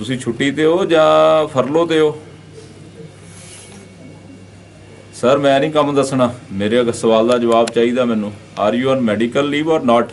ਤੁਸੀਂ ਛੁੱਟੀ ਤੇ ਹੋ ਜਾਂ ਫਰਲੋ ਤੇ ਹੋ? ਸਰ ਮੈਂ ਨਹੀਂ ਕੰਮ ਦੱਸਣਾ। ਮੇਰੇ ਅਗ ਸਵਾਲ ਦਾ ਜਵਾਬ ਚਾਹੀਦਾ ਮੈਨੂੰ। Are you on medical leave or not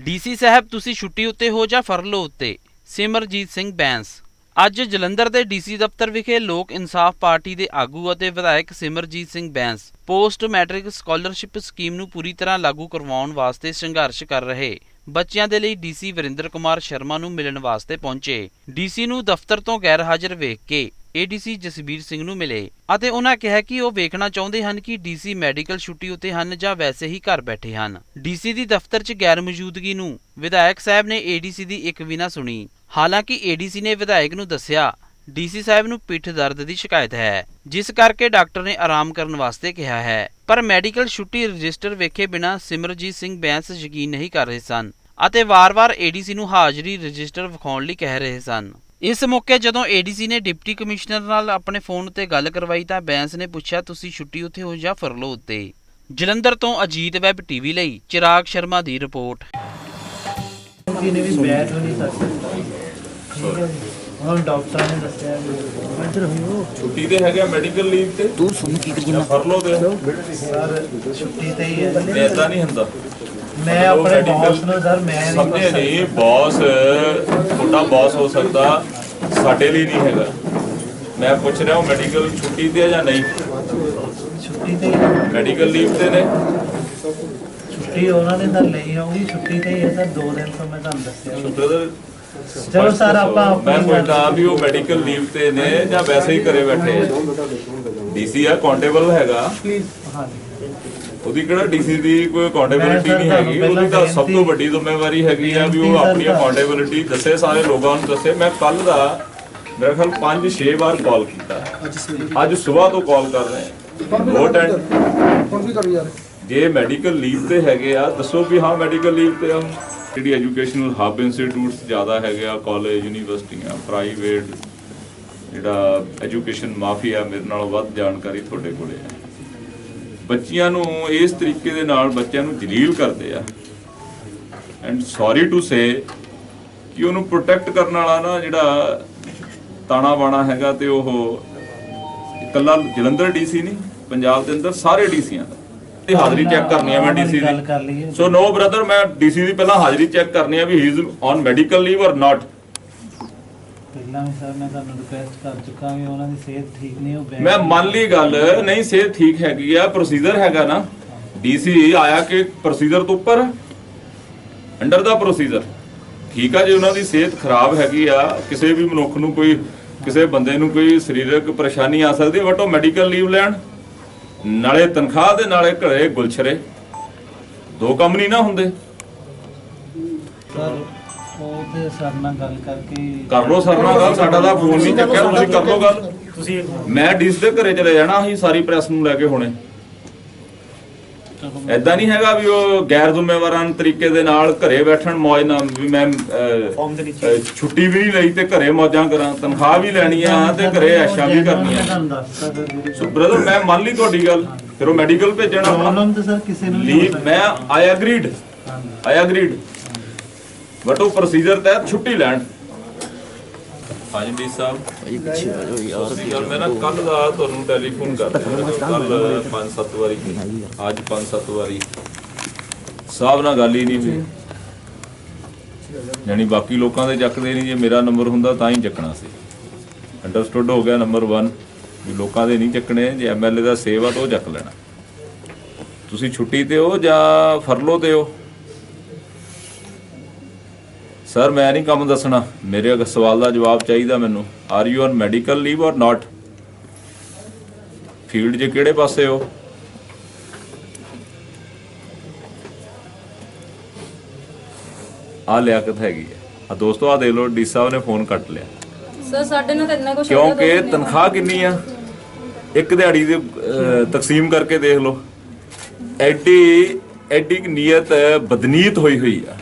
DC ਸਾਹਿਬ, ਤੁਸੀਂ ਛੁੱਟੀ ਉੱਤੇ ਹੋ ਜਾਂ ਫਰਲੋ ਉੱਤੇ? ਸਿਮਰਜੀਤ ਸਿੰਘ ਬੈਂਸ। ਅੱਜ ਜਲੰਧਰ ਦੇ ਡੀਸੀ ਦਫ਼ਤਰ ਵਿਖੇ ਲੋਕ ਇਨਸਾਫ ਪਾਰਟੀ ਦੇ ਆਗੂ ਅਤੇ ਵਿਧਾਇਕ Simarjeet Singh Bains post matric scholarship scheme ਨੂੰ ਪੂਰੀ ਤਰ੍ਹਾਂ ਲਾਗੂ ਕਰਵਾਉਣ ਵਾਸਤੇ ਸੰਘਰਸ਼ ਕਰ ਰਹੇ। ਬੱਚਿਆਂ ਦੇ ਲਈ ਡੀਸੀ ਵਰਿੰਦਰ ਕੁਮਾਰ ਸ਼ਰਮਾ ਨੂੰ ਮਿਲਣ ਵਾਸਤੇ ਪਹੁੰਚੇ। ਡੀਸੀ ਨੂੰ ਦਫ਼ਤਰ ਤੋਂ ਗੈਰ ਹਾਜ਼ਰ ਵੇਖ ਕੇ ਏਡੀਸੀ ਜਸਬੀਰ ਸਿੰਘ ਨੂੰ ਮਿਲੇ ਅਤੇ ਉਹਨਾਂ ਕਿਹਾ ਕਿ ਉਹ ਵੇਖਣਾ ਚਾਹੁੰਦੇ ਹਨ ਕਿ ਡੀਸੀ ਮੈਡੀਕਲ ਛੁੱਟੀ ਉੱਤੇ ਹਨ ਜਾਂ ਵੈਸੇ ਹੀ ਘਰ ਬੈਠੇ ਹਨ। ਡੀਸੀ ਦੀ ਦਫ਼ਤਰ 'ਚ ਗੈਰ ਮੌਜੂਦਗੀ ਨੂੰ ਵਿਧਾਇਕ ਸਾਹਿਬ ਨੇ ਏਡੀਸੀ ਦੀ ਇੱਕ ਵੀ ਨਾ ਸੁਣੀ। ਹਾਲਾਂਕਿ ਏਡੀਸੀ ਨੇ ਵਿਧਾਇਕ ਨੂੰ ਦੱਸਿਆ ਡੀਸੀ ਸਾਹਿਬ ਨੂੰ ਪਿੱਠ ਦਰਦ ਦੀ ਸ਼ਿਕਾਇਤ ਹੈ, ਜਿਸ ਕਰਕੇ ਡਾਕਟਰ ਨੇ ਆਰਾਮ ਕਰਨ ਵਾਸਤੇ ਕਿਹਾ ਹੈ। ਪਰ ਮੈਡੀਕਲ ਛੁੱਟੀ ਰਜਿਸਟਰ ਵੇਖੇ ਬਿਨਾ ਸਿਮਰਜੀਤ ਸਿੰਘ ਬੈਂਸ ਯਕੀਨ ਨਹੀਂ ਕਰ ਰਹੇ ਸਨ। ਅਤੇ ਵਾਰ-ਵਾਰ ਏਡੀਸੀ ਨੂੰ ਹਾਜ਼ਰੀ ਰਜਿਸਟਰ ਵਿਖਾਉਣ ਲਈ ਕਹਿ ਰਹੇ ਸਨ। ਇਸ ਮੌਕੇ ਜਦੋਂ ਏਡੀਸੀ ਨੇ ਡਿਪਟੀ ਕਮਿਸ਼ਨਰ ਨਾਲ ਆਪਣੇ ਫੋਨ ਉੱਤੇ ਗੱਲ ਕਰਵਾਈ ਤਾਂ ਬੈਂਸ ਨੇ ਪੁੱਛਿਆ ਤੁਸੀਂ ਛੁੱਟੀ ਉੱਤੇ ਹੋ ਜਾਂ ਫਰਲੋ ਉੱਤੇ? ਜਲੰਧਰ ਤੋਂ ਅਜੀਤ ਵੈਬ ਟੀਵੀ ਲਈ ਚਿਰਾਗ ਸ਼ਰਮਾ ਦੀ ਰਿਪੋਰਟ। ਕਿਉਂਕਿ ਨੇ ਵੀ ਬੈਠ ਨਹੀਂ ਸਕਦੇ ਠੀਕ ਹੈ ਜੀ। ਹੁਣ ਡਾਕਟਰ ਨੇ ਦੱਸਿਆ ਵੀ ਇੱਧਰ ਹੋਇਓ ਛੁੱਟੀ ਤੇ ਹੈਗਾ ਮੈਡੀਕਲ ਲੀਵ ਤੇ। ਤੂੰ ਸੁਣ ਕੀ ਕਰੀ ਜਾਂ ਫਰਲੋ ਤੇ। ਸਰ ਛੁੱਟੀ ਤੇ ਹੀ ਹੈ ਐਦਾਂ ਨਹੀਂ ਹੁੰਦਾ। ਮੈਂ ਆਪਣੇ ਬੌਸ ਨੂੰ ਸਰ ਮੈਂ ਨਹੀਂ ਸਮਝੇ ਨਹੀਂ ਬੌਸ ਤੁਹਾਡਾ ਬੌਸ ਹੋ ਸਕਦਾ ਸਾਡੇ ਲਈ ਨਹੀਂ ਹੈਗਾ। ਮੈਂ ਪੁੱਛ ਰਿਹਾ ਹਾਂ ਮੈਡੀਕਲ ਛੁੱਟੀ ਤੇ ਹੈ ਜਾਂ ਨਹੀਂ? ਛੁੱਟੀ ਤੇ ਮੈਡੀਕਲ ਲੀਵ ਤੇ ਨੇ? ਛੁੱਟੀ ਉਹਨਾਂ ਨੇ ਤਾਂ ਲਈ ਹੋਊਗੀ ਛੁੱਟੀ ਤੇ ਹੀ ਹੈ ਸਰ ਦੋ ਦਿਨ ਤੋਂ ਮੈਂ ਤੁਹਾਨੂੰ ਦੱਸਿਆ ਬ੍ਰਦਰ ਚਲੋ ਸਰ ਆਪਾਂ ਮੈਂ ਪੁੱਛਦਾ ਵੀ ਉਹ ਮੈਡੀਕਲ ਲੀਵ ਤੇ ਨੇ ਜਾਂ ਵੈਸੇ ਹੀ ਘਰੇ ਬੈਠੇ ਡੀਸੀ ਆ ਕਾਉਂਟੇਬਲ ਹੈਗਾ। ਹਾਂਜੀ। ਉਹਦੀ ਕਿਹੜਾ ਡੀਸੀ ਦੀ ਕੋਈ ਅਕਾਊਂਟੇਬਿਲਿਟੀ ਨਹੀਂ ਹੈਗੀ? ਉਹਦੀ ਤਾਂ ਸਭ ਤੋਂ ਵੱਡੀ ਜ਼ਿੰਮੇਵਾਰੀ ਹੈਗੀ ਆ ਵੀ ਉਹ ਆਪਣੀ ਅਕਾਊਂਟੇਬਿਲਿਟੀ ਦੱਸੇ ਸਾਰੇ ਲੋਕਾਂ ਨੂੰ ਦੱਸੇ। ਮੈਂ ਕੱਲ ਦਾ ਮੇਰੇ ਖਿਆਲ 5-6 ਵਾਰ ਕਾਲ ਕੀਤਾ। ਅੱਜ ਸਵੇਰ। ਤੋਂ ਕਾਲ ਕਰ ਰਹੇ ਹਾਂ। ਨੋਟ ਐਂਡ ਹੁਣ ਵੀ ਕਰੀ ਯਾਰ ਜੇ ਮੈਡੀਕਲ ਲੀਵ ਤੇ ਹੈਗੇ ਆ ਦੱਸੋ ਵੀ ਹਾਂ ਮੈਡੀਕਲ ਲੀਵ ਤੇ ਆ। ਜਿਹੜੀ ਐਜੂਕੇਸ਼ਨਲ ਹੱਬ ਇੰਸਟੀਟਿਊਟਸ ਜ਼ਿਆਦਾ ਹੈਗੇ ਆ ਕਾਲਜ ਯੂਨੀਵਰਸਿਟੀਆਂ ਪ੍ਰਾਈਵੇਟ ਜਿਹੜਾ ਐਜੂਕੇਸ਼ਨ ਮਾਫੀਆ ਮੇਰੇ ਨਾਲੋਂ ਵੱਧ ਜਾਣਕਾਰੀ ਤੁਹਾਡੇ ਕੋਲੇ ਹੈ। ਬੱਚਿਆਂ ਨੂੰ ਇਸ ਤਰੀਕੇ ਦੇ ਨਾਲ ਬੱਚਿਆਂ ਨੂੰ ਜਲੀਲ ਕਰਦੇ ਆ। ਐਂਡ ਸੌਰੀ ਟੂ ਸੇ ਕਿ ਉਹਨੂੰ ਪ੍ਰੋਟੈਕਟ ਕਰਨ ਵਾਲਾ ਨਾ ਜਿਹੜਾ ਤਾਣਾ ਬਾਣਾ ਹੈਗਾ ਤੇ ਉਹ ਇਕੱਲਾ ਜਲੰਧਰ ਡੀਸੀ ਨਹੀਂ ਪੰਜਾਬ ਦੇ ਅੰਦਰ ਸਾਰੇ ਡੀਸੀਆਂ ਦਾ। ਤੇ ਹਾਜ਼ਰੀ ਚੈੱਕ ਕਰਨੀ ਆ ਮੈਂ ਡੀਸੀ ਦੀ। ਸੋ ਨੋ ਬ੍ਰਦਰ ਮੈਂ ਡੀਸੀ ਦੀ ਪਹਿਲਾਂ ਹਾਜ਼ਰੀ ਚੈੱਕ ਕਰਨੀ ਆ ਵੀ he is on medical leave or not ਪਹਿਲਾਂ ਵੀ ਸਰ ਮੈਂ ਤੁਹਾਨੂੰ ਰਿਕੁਐਸਟ ਕਰ ਚੁੱਕਾ ਵੀ ਉਹਨਾਂ ਦੀ ਸਿਹਤ ਠੀਕ ਨਹੀਂ ਉਹ ਬੈਠ ਮੈਂ ਮੰਨ ਲਈ ਗੱਲ ਨਹੀਂ ਸਿਹਤ ਠੀਕ ਹੈਗੀ ਆ ਪ੍ਰੋਸੀਜਰ ਹੈਗਾ ਨਾ। ਡੀਸੀ ਆਇਆ ਕਿ ਪ੍ਰੋਸੀਜਰ ਤੋਂ ਉੱਪਰ ਅੰਡਰ ਦਾ ਪ੍ਰੋਸੀਜਰ ਠੀਕ ਆ ਜੇ ਉਹਨਾਂ ਦੀ ਸਿਹਤ ਖਰਾਬ ਹੈਗੀ ਆ ਕਿਸੇ ਵੀ ਮਨੁੱਖ ਨੂੰ ਕੋਈ ਕਿਸੇ ਬੰਦੇ ਨੂੰ ਕੋਈ ਸਰੀਰਕ ਪਰੇਸ਼ਾਨੀ ਆ ਸਕਦੀ ਬਟ ਉਹ ਮੈਡੀਕਲ ਲੀਵ ਲੈਣ। ਨਾਲੇ ਤਨਖਾਹ ਦੇ ਨਾਲੇ ਘਰੇ ਗੁਲਛਰੇ। ਦੋ ਕੰਮ ਨਹੀਂ ਨਾ ਹੁੰਦੇ। ਸਰ ਉਹ ਤੇ ਸਰ ਨਾਲ ਗੱਲ ਕਰਕੇ ਕਰ ਲੋ ਸਰ ਨਾਲ ਗੱਲ ਸਾਡਾ ਤਾਂ ਫੋਨ ਨਹੀਂ ਚੱਕਿਆ ਤੁਸੀਂ ਕਰ ਲੋ ਗੱਲ। ਤੁਸੀਂ ਮੈਂ ਡੀਸ ਦੇ ਘਰੇ ਚਲੇ ਜਾਣਾ ਅਸੀਂ ਸਾਰੀ ਪ੍ਰੈਸ ਨੂੰ ਲੈ ਕੇ ਹੁਣੇ। ਐਦਾਂ ਨਹੀਂ ਹੈਗਾ ਵੀ ਉਹ ਗੈਰ ਜ਼ਿੰਮੇਵਾਰਾਂ ਤਰੀਕੇ ਦੇ ਨਾਲ ਘਰੇ ਬੈਠਣ ਮौज ਨਾਲ ਵੀ ਮੈਂ ਛੁੱਟੀ ਵੀ ਨਹੀਂ ਲਈ ਤੇ ਘਰੇ ਮੌਜਾਂ ਕਰਾਂ ਤਨਖਾਹ ਵੀ ਲੈਣੀ ਆ ਤੇ ਘਰੇ ਐਸ਼ਾ ਵੀ ਕਰਨੀ ਆ। ਸੋ ਬ੍ਰਦਰ ਮੈਂ ਮੰਨ ਲਈ ਤੁਹਾਡੀ ਗੱਲ ਫਿਰ ਉਹ ਮੈਡੀਕਲ ਭੇਜਣ ਆਪਣਾ। ਪ੍ਰੋਬਲਮ ਤਾਂ ਸਰ ਕਿਸੇ ਨੂੰ ਨਹੀਂ ਹੋ ਲੀਵ ਸਕਦੀ। ਮੈਂ I agreed. I agreed but ਉਹ ਪ੍ਰੋਸੀਜਰ ਤਹਿਤ ਛੁੱਟੀ ਲੈਣ। ਹਾਂਜੀ ਡੀ ਸਾਹਿਬ। ਭਾਈ ਪਿੱਛੇ ਆ ਜਾਓ ਯਾਰ। ਸਤਿ ਸ਼੍ਰੀ ਅਕਾਲ ਮੈਂ ਨਾ ਕੱਲ ਦਾ ਤੁਹਾਨੂੰ ਟੈਲੀਫੋਨ ਕਰ ਰਿਹਾ। ਕੱਲ 5-7 ਵਾਰੀ। ਅੱਜ 5-7 ਵਾਰੀ। ਸਾਹਿਬ ਨਾਲ ਗੱਲ ਹੀ ਨਹੀਂ ਹੋਈ। ਯਾਨੀ ਬਾਕੀ ਲੋਕਾਂ ਦੇ ਚੱਕਦੇ ਨਹੀਂ। ਜੇ ਮੇਰਾ ਨੰਬਰ ਹੁੰਦਾ ਤਾਂ ਹੀ ਚੱਕਣਾ ਸੀ। ਅੰਡਰਸਟੂਡ ਹੋ ਗਿਆ ਨੰਬਰ 1 ਵੀ ਲੋਕਾਂ ਦੇ ਨਹੀਂ ਚੱਕਣੇ ਜੇ ਐਮਐਲਏ ਦਾ ਸੇਵ ਤਾਂ ਉਹ ਚੱਕ ਲੈਣਾ। ਤੁਸੀਂ ਛੁੱਟੀ ਤੇ ਹੋ ਜਾਂ ਫਰਲੋ ਤੇ ਹੋ? ਸਰ ਮੈਂ ਨਹੀਂ ਕੰਮ ਦੱਸਣਾ। ਮੇਰੇ ਅਗ ਸਵਾਲ ਦਾ ਜਵਾਬ ਚਾਹੀਦਾ ਮੈਨੂੰ। Are you on medical leave or not field 'ਚ ਕਿਹੜੇ ਪਾਸੇ ਹੋ? ਆ ਲਿਆਕਤ ਹੈਗੀ ਹੈ। ਆ ਦੋਸਤੋ ਆ ਦੇਖ ਲਓ ਡੀ ਸਾਹਿਬ ਨੇ ਫੋਨ ਕੱਟ ਲਿਆ। ਸਰ ਸਾਡੇ ਨਾਲ ਤਾਂ ਇੰਨਾ ਕੁਝ ਕਿਉਂਕਿ ਤਨਖਾਹ ਕਿੰਨੀ ਆ? ਇੱਕ ਦਿਹਾੜੀ ਦੇ ਤਕਸੀਮ ਕਰਕੇ ਦੇਖ ਲਓ। ਐਡੀ ਐਡੀ ਨੀਅਤ ਬਦਨੀਤ ਹੋਈ ਹੋਈ ਆ।